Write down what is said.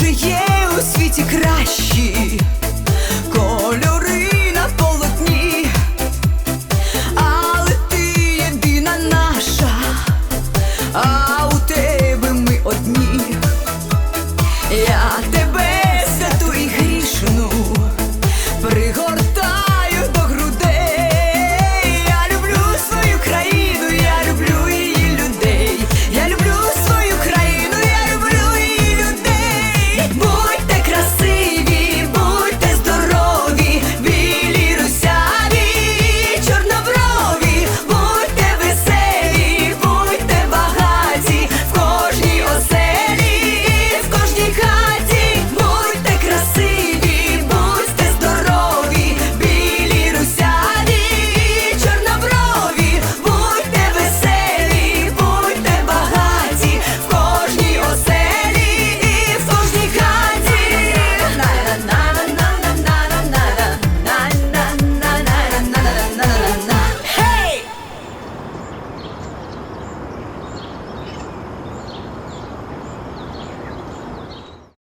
Адже є у світі кращі кольори на полотні, але ти єдина наша, а у тебе ми одні. Я